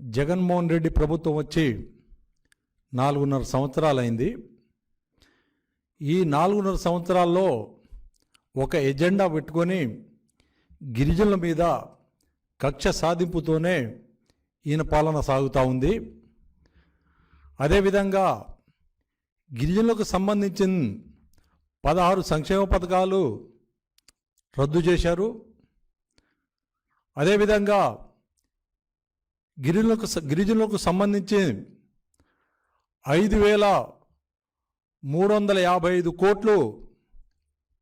జగన్మోహన్ రెడ్డి ప్రభుత్వం వచ్చి నాలుగున్నర సంవత్సరాలైంది. ఈ నాలుగున్నర సంవత్సరాల్లో ఒక ఎజెండా పెట్టుకొని గిరిజనుల మీద కక్ష సాధింపుతోనే ఈయన పాలన సాగుతూ ఉంది. అదేవిధంగా గిరిజనులకు సంబంధించిన పదహారు సంక్షేమ పథకాలు రద్దు చేశారు. అదేవిధంగా గిరిజనులకు గిరిజనులకు సంబంధించి ఐదు వేల మూడు వందల యాభై ఐదు కోట్లు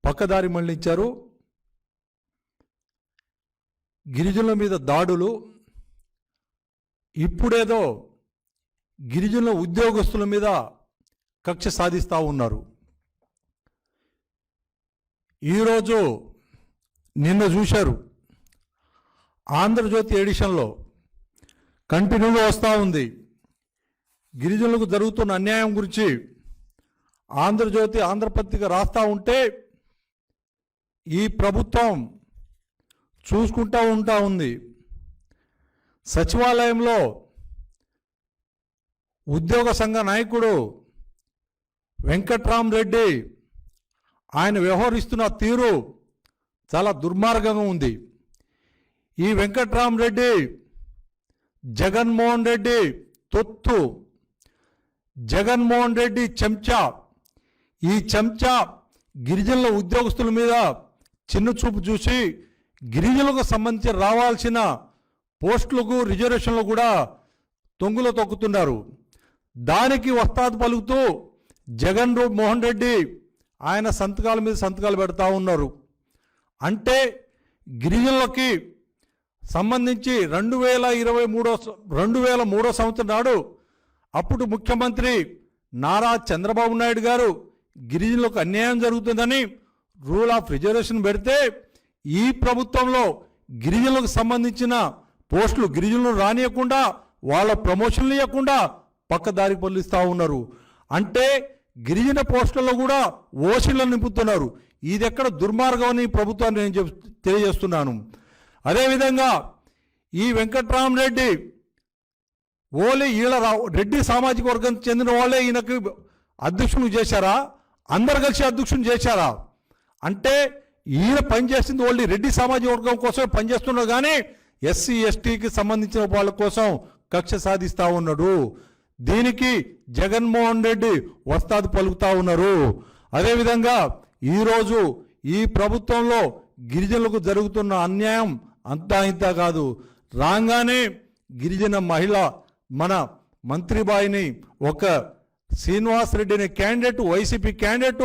పక్కదారి మళ్ళించారు గిరిజనుల మీద దాడులు. ఇప్పుడేదో గిరిజనుల ఉద్యోగస్తుల మీద కక్ష సాధిస్తూ ఉన్నారు. ఈరోజు నిన్న చూశారు. ఆంధ్రజ్యోతి ఎడిషన్లో కంటిన్యూగా వస్తూ ఉంది. గిరిజనులకు జరుగుతున్న అన్యాయం గురించి ఆంధ్రజ్యోతి ఆంధ్రపత్రిక రాస్తూ ఉంటే ఈ ప్రభుత్వం చూసుకుంటూ ఉంటా ఉంది. సచివాలయంలో ఉద్యోగ సంఘ నాయకుడు వెంకట్రామరెడ్డి ఆయన వ్యవహరిస్తున్న తీరు చాలా దుర్మార్గంగా ఉంది. ఈ వెంకట్రామరెడ్డి జగన్మోహన్ రెడ్డి తొత్తు. జగన్మోహన్ రెడ్డి చెంచా. ఈ చెంచా గిరిజనుల ఉద్యోగస్తుల మీద చిన్న చూపు చూసి గిరిజనులకు సంబంధించి రావాల్సిన పోస్టులకు రిజర్వేషన్లు కూడా తొంగులో తొక్కుతున్నారు. దానికి వస్తాదు పలుకుతూ జగన్ మోహన్ రెడ్డి ఆయన సంతకాల మీద సంతకాలు పెడతా ఉన్నారు. అంటే గిరిజనులకి సంబంధించి రెండు వేల ఇరవై మూడో రెండు వేల మూడో సంవత్సరం నాడు అప్పుడు ముఖ్యమంత్రి నారా చంద్రబాబు నాయుడు గారు గిరిజనులకు అన్యాయం జరుగుతుందని రూల్ ఆఫ్ రిజర్వేషన్ పెడితే ఈ ప్రభుత్వంలో గిరిజనులకు సంబంధించిన పోస్టులు గిరిజనులు రానియకుండా వాళ్ళ ప్రమోషన్లు ఇవ్వకుండా పక్కదారి పొల్లిస్తూ ఉన్నారు. అంటే గిరిజన పోస్టులలో కూడా ఓసీలను నింపుతున్నారు. ఇది ఎక్కడ దుర్మార్గం అని ప్రభుత్వాన్ని నేను చెప్ తెలియజేస్తున్నాను. అదేవిధంగా ఈ వెంకట్రామరెడ్డి ఓలే ఈళ్ళ రెడ్డి సామాజిక వర్గం చెందిన వాళ్ళే ఈయనకు అధ్యక్షులు చేశారా? అందరు కలిసి అధ్యక్షులు చేశారా? అంటే ఈయన పనిచేసింది ఓన్లీ రెడ్డి సామాజిక వర్గం కోసం పనిచేస్తున్నాడు కానీ ఎస్సీ ఎస్టీకి సంబంధించిన వాళ్ళ కోసం కక్ష సాధిస్తూ ఉన్నాడు. దీనికి జగన్మోహన్ రెడ్డి వస్తాది పలుకుతా ఉన్నారు. అదేవిధంగా ఈరోజు ఈ ప్రభుత్వంలో గిరిజనులకు జరుగుతున్న అన్యాయం అంతా ఇంత కాదు. రాగానే గిరిజన మహిళ మన మంత్రిబాయిని ఒక శ్రీనివాస్ రెడ్డి అనే క్యాండిడేట్ వైసీపీ క్యాండిడేట్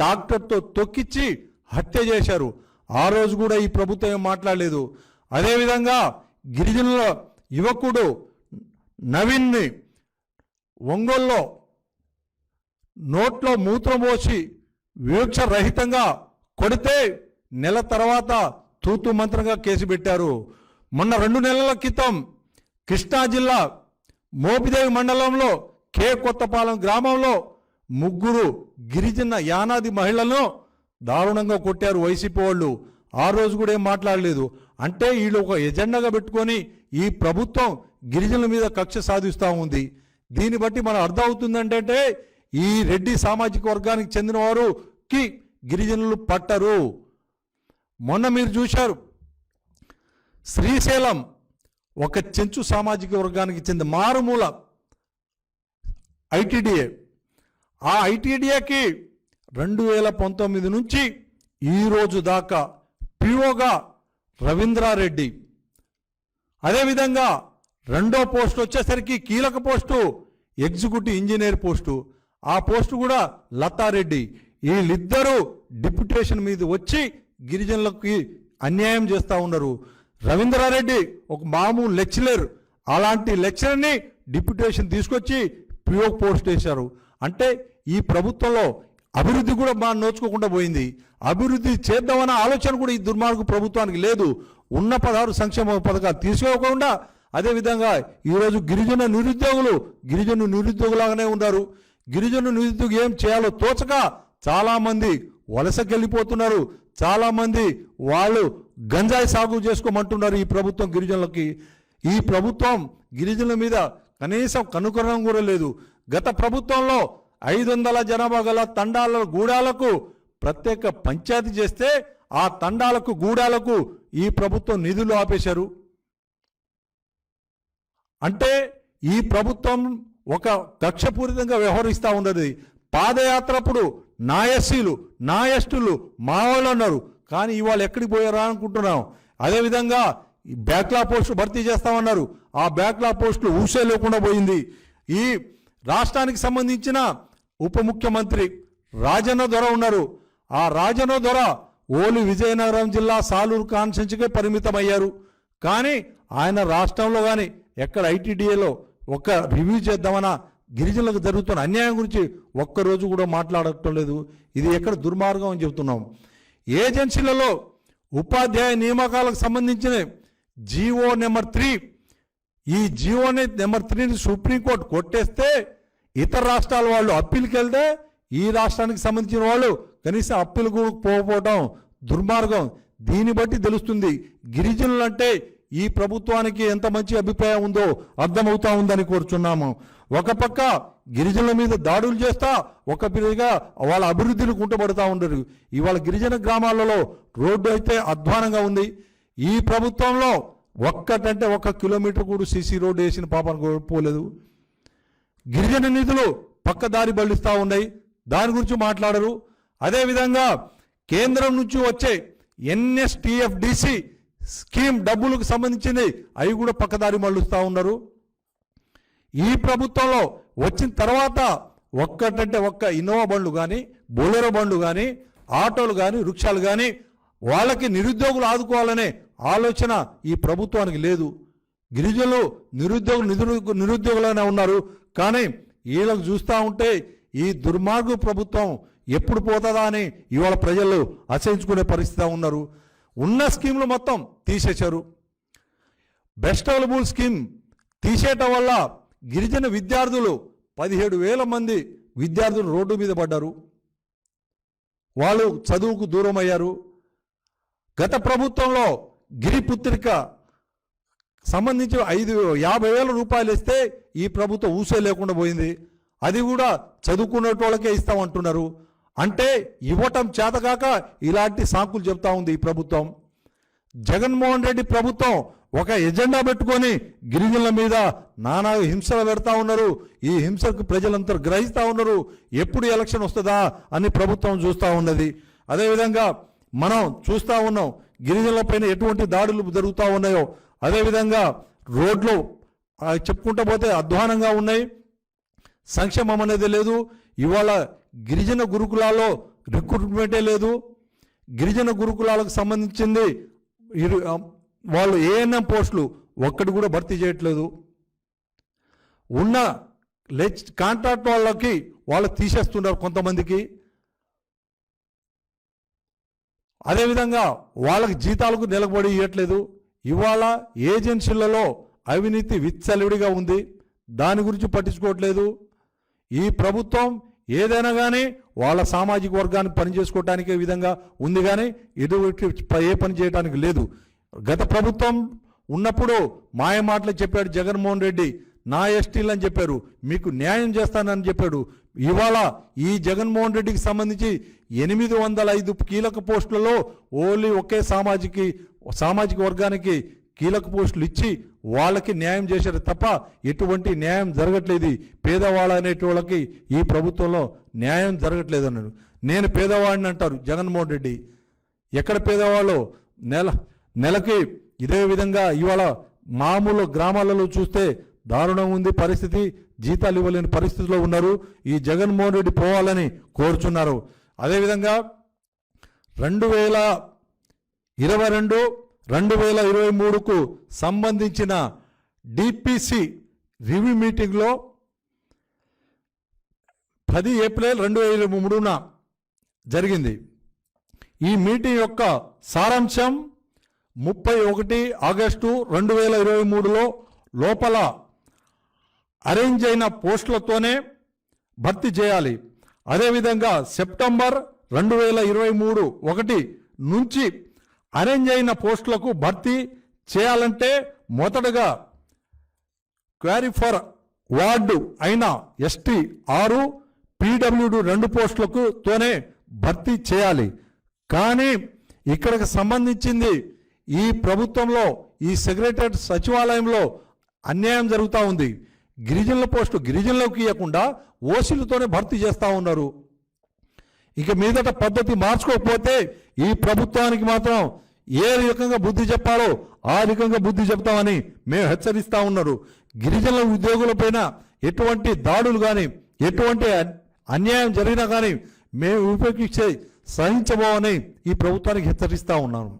డాక్టర్తో తొక్కిచ్చి హత్య చేశారు. ఆ రోజు కూడా ఈ ప్రభుత్వం ఏం మాట్లాడలేదు. అదేవిధంగా గిరిజనుల యువకుడు నవీన్ని ఒంగోల్లో నోట్లో మూత్రం పోసి వివక్ష రహితంగా కొడితే నెల తర్వాత తూతు మంత్రంగా కేసు పెట్టారు. మొన్న రెండు నెలల క్రితం కృష్ణా జిల్లా మోపిదేవి మండలంలో కే కొత్తపాలెం గ్రామంలో ముగ్గురు గిరిజన యానాది మహిళలను దారుణంగా కొట్టారు వైసీపీ వాళ్ళు. ఆ రోజు కూడా ఏం మాట్లాడలేదు. అంటే వీళ్ళు ఒక ఎజెండాగా పెట్టుకొని ఈ ప్రభుత్వం గిరిజనుల మీద కక్ష సాధిస్తూ ఉంది. దీన్ని బట్టి మనం అర్థం అవుతుందంటే ఈ రెడ్డి సామాజిక వర్గానికి చెందిన వారుకి గిరిజనులు పట్టరు. మొన్న మీరు చూశారు. శ్రీశైలం ఒక చెంచు సామాజిక వర్గానికి చెందిన మారుమూల ఐటీడీఏ. ఆ ఐటీడీఏకి రెండు వేల పంతొమ్మిది నుంచి ఈ రోజు దాకా పిఓగా రవీంద్రారెడ్డి. అదేవిధంగా రెండో పోస్ట్ వచ్చేసరికి కీలక పోస్టు ఎగ్జిక్యూటివ్ ఇంజనీర్ పోస్టు. ఆ పోస్టు కూడా లతారెడ్డి వీళ్ళిద్దరూ డిప్యుటేషన్ మీద వచ్చి గిరిజనులకి అన్యాయం చేస్తూ ఉన్నారు. రవీంద్రారెడ్డి ఒక మామూలు లెక్చరర్. అలాంటి లెక్చరర్ని డిప్యుటేషన్ తీసుకొచ్చి పిఓ పోస్ట్ చేశారు అంటే ఈ ప్రభుత్వంలో అభివృద్ధి కూడా మా నోచుకోకుండా పోయింది. అభివృద్ధి చేద్దామన్న ఆలోచన కూడా ఈ దుర్మార్గ ప్రభుత్వానికి లేదు. ఉన్న పదహారు సంక్షేమ పథకాలు తీసుకోకుండా అదేవిధంగా ఈరోజు గిరిజన నిరుద్యోగులు గిరిజన నిరుద్యోగులాగానే ఉన్నారు. గిరిజన నిరుద్యోగి ఏం చేయాలో తోచక చాలామంది వలసకెళ్ళిపోతున్నారు. చాలామంది వాళ్ళు గంజాయి సాగు చేసుకోమంటున్నారు ఈ ప్రభుత్వం గిరిజనులకి. ఈ ప్రభుత్వం గిరిజనుల మీద కనీసం కనుకరణం కూడా లేదు. గత ప్రభుత్వంలో ఐదు వందల జనాభా గల తండాల గూడాలకు ప్రత్యేక పంచాయతీ చేస్తే ఆ తండాలకు గూడాలకు ఈ ప్రభుత్వం నిధులు ఆపేశారు. అంటే ఈ ప్రభుత్వం ఒక కక్షపూరితంగా వ్యవహరిస్తూ ఉన్నది. పాదయాత్రప్పుడు నా ఎస్సీలు నా ఎస్టులు మా వాళ్ళు అన్నారు. కానీ ఇవాళ ఎక్కడికి పోయారా అనుకుంటున్నాం. అదేవిధంగా ఈ బ్యాక్లా పోస్టులు భర్తీ చేస్తామన్నారు. ఆ బ్యాక్లా పోస్టులు ఊసే లేకుండా పోయింది. ఈ రాష్ట్రానికి సంబంధించిన ఉప ముఖ్యమంత్రి రాజన్న దొర ఉన్నారు. ఆ రాజన్న దొర ఓలి విజయనగరం జిల్లా సాలూరు కాన్సెన్స్కే పరిమితమయ్యారు. కానీ ఆయన రాష్ట్రంలో కానీ ఎక్కడ ఐటీడీఏలో ఒక రివ్యూ చేద్దామన్నా గిరిజనులకు జరుగుతున్న అన్యాయం గురించి ఒక్కరోజు కూడా మాట్లాడటం లేదు. ఇది ఎక్కడ దుర్మార్గం అని చెబుతున్నాం. ఏజెన్సీలలో ఉపాధ్యాయ నియామకాలకు సంబంధించిన జీవో నెంబర్ త్రీ ఈ జీవోని నెంబర్ త్రీని సుప్రీంకోర్టు కొట్టేస్తే ఇతర రాష్ట్రాల వాళ్ళు అప్పీల్కి వెళ్తే ఈ రాష్ట్రానికి సంబంధించిన వాళ్ళు కనీసం అప్పీలకు పోకపోవడం దుర్మార్గం. దీన్ని బట్టి తెలుస్తుంది గిరిజనులు అంటే ఈ ప్రభుత్వానికి ఎంత మంచి అభిప్రాయం ఉందో అర్థమవుతా ఉందని కోరుచున్నాము. ఒక పక్క గిరిజనుల మీద దాడులు చేస్తా ఒక పిరిగా వాళ్ళ అభివృద్ధిని కుంటబడుతూ ఉండరు. ఇవాళ గిరిజన గ్రామాలలో రోడ్డు అయితే అధ్వానంగా ఉంది. ఈ ప్రభుత్వంలో ఒక్కటంటే ఒక్క కిలోమీటర్ కూడా సీసీ రోడ్డు వేసిన పాపను పోలేదు. గిరిజన నిధులు పక్కదారి బలిస్తూ ఉన్నాయి. దాని గురించి మాట్లాడరు. అదేవిధంగా కేంద్రం నుంచి వచ్చే ఎన్ఎస్టిఎఫ్డిసి స్కీమ్ డబ్బులకు సంబంధించింది అవి కూడా పక్కదారి మళ్ళుస్తూ ఉన్నారు. ఈ ప్రభుత్వంలో వచ్చిన తర్వాత ఒక్కటంటే ఒక్క ఇన్నోవా బండ్లు కానీ బొలెరో బండ్లు కానీ ఆటోలు కానీ వృక్షాలు కానీ వాళ్ళకి నిరుద్యోగులు ఆదుకోవాలనే ఆలోచన ఈ ప్రభుత్వానికి లేదు. గిరిజనులు నిరుద్యోగులు నిరు నిరుద్యోగులనే ఉన్నారు. కానీ వీళ్ళకు చూస్తూ ఉంటే ఈ దుర్మార్గు ప్రభుత్వం ఎప్పుడు పోతుందా అని ఇవాళ ప్రజలు అసహించుకునే పరిస్థితి ఉన్నారు. ఉన్న స్కీమ్లు మొత్తం తీసేశారు. బెస్ట్ అవైలబుల్ స్కీమ్ తీసేయటం వల్ల గిరిజన విద్యార్థులు పదిహేడు వేల మంది విద్యార్థులు రోడ్డు మీద పడ్డారు. వాళ్ళు చదువుకు దూరం అయ్యారు గత ప్రభుత్వంలో గిరిపుత్రిక సంబంధించి ఐదు యాభై వేల రూపాయలు ఇస్తే ఈ ప్రభుత్వం ఊసే లేకుండా పోయింది. అది కూడా చదువుకునేటోళ్ళకే ఇస్తామంటున్నారు. అంటే ఇవ్వటం చేతగాక ఇలాంటి సాకులు చెప్తా ఉంది ఈ ప్రభుత్వం. జగన్మోహన్ రెడ్డి ప్రభుత్వం ఒక ఎజెండా పెట్టుకొని గిరిజనుల మీద నానా హింసలు పెడతా ఉన్నారు. ఈ హింసకు ప్రజలంతా గ్రహిస్తూ ఉన్నారు. ఎప్పుడు ఎలక్షన్ వస్తుందా అని ప్రభుత్వం చూస్తూ ఉన్నది. అదేవిధంగా మనం చూస్తూ ఉన్నాం గిరిజనుల పైన ఎటువంటి దాడులు జరుగుతూ ఉన్నాయో. అదేవిధంగా రోడ్లు చెప్పుకుంటూ పోతే అధ్వానంగా ఉన్నాయి. సంక్షేమం అనేది లేదు. ఇవాళ గిరిజన గురుకులాల్లో రిక్రూట్మెంటే లేదు. గిరిజన గురుకులాలకు సంబంధించింది ఇరు వాళ్ళు ఏఎన్ఎం పోస్టులు ఒక్కటి కూడా భర్తీ చేయట్లేదు. ఉన్న లెచ్ కాంట్రాక్ట్ వాళ్ళకి వాళ్ళు తీసేస్తున్నారు కొంతమందికి. అదేవిధంగా వాళ్ళకి జీతాలకు నిలబడి ఇవ్వట్లేదు ఇవాళ ఏజెన్సీలలో అవినీతి విచ్చలవిడిగా ఉంది. దాని గురించి పట్టించుకోవట్లేదు. ఈ ప్రభుత్వం ఏదైనా కానీ వాళ్ళ సామాజిక వర్గాన్ని పనిచేసుకోవటానికి విధంగా ఉంది కానీ ఎదుటి ఏ పని చేయడానికి లేదు. గత ప్రభుత్వం ఉన్నప్పుడు మాయ మాటలు చెప్పాడు జగన్మోహన్ రెడ్డి. నా ఎస్టీలు అని చెప్పారు. మీకు న్యాయం చేస్తానని చెప్పాడు. ఇవాళ ఈ జగన్మోహన్ రెడ్డికి సంబంధించి ఎనిమిది వందల ఐదు కీలక పోస్టులలో ఓన్లీ ఒకే సామాజిక సామాజిక వర్గానికి కీలక పోస్టులు ఇచ్చి వాళ్ళకి న్యాయం చేశారు తప్ప ఎటువంటి న్యాయం జరగట్లేదు. పేదవాళ్ళ అనేటోళ్ళకి ఈ ప్రభుత్వంలో న్యాయం జరగట్లేదు అన్నాడు నేను పేదవాడిని అంటారు జగన్మోహన్ రెడ్డి. ఎక్కడ పేదవాళ్ళు? నెల నెలకి ఇదే విధంగా ఇవాళ మామూలు గ్రామాలలో చూస్తే దారుణం ఉంది పరిస్థితి. జీతాలు ఇవ్వలేని పరిస్థితిలో ఉన్నారు. ఈ జగన్మోహన్ రెడ్డి పోవాలని కోరుచున్నారు. అదేవిధంగా రెండు వేల ఇరవై రెండు రెండు వేల ఇరవై మూడుకు సంబంధించిన డిపిసి రివ్యూ మీటింగ్లో పది ఏప్రిల్ రెండు వేల ఇరవై మూడున జరిగింది. ఈ మీటింగ్ యొక్క సారాంశం ముప్పై ఒకటి ఆగస్టు రెండు వేల ఇరవై మూడులో లోపల అరేంజ్ అయిన పోస్టులతోనే భర్తీ చేయాలి. అదేవిధంగా సెప్టెంబర్ రెండు వేల ఇరవై మూడు ఒకటి నుంచి అరేంజ్ అయిన పోస్టులకు భర్తీ చేయాలంటే మొదటగా క్వారిఫర్ వార్డు అయిన ఎస్టీ ఆరు పీడబ్ల్యూడి రెండు పోస్టులకు తోనే భర్తీ చేయాలి. కానీ ఇక్కడికి సంబంధించింది ఈ ప్రభుత్వంలో ఈ సెక్రటరేట్ సచివాలయంలో అన్యాయం జరుగుతూ ఉంది. గిరిజనుల పోస్టు గిరిజనులకు ఇవ్వకుండా ఓసీలతోనే భర్తీ చేస్తూ ఉన్నారు. ఇక మీదట పద్ధతి మార్చుకోకపోతే ఈ ప్రభుత్వానికి మాత్రం ఏ రకంగా బుద్ధి చెప్పాలో ఆ రకంగా బుద్ధి చెప్తామని మేము హెచ్చరిస్తూ ఉన్నారు. గిరిజనుల ఉద్యోగులపైన ఎటువంటి దాడులు కానీ ఎటువంటి అన్యాయం జరిగినా కానీ మేము ఉపేక్షించే సహించబోమని ఈ ప్రభుత్వానికి హెచ్చరిస్తూ ఉన్నాను.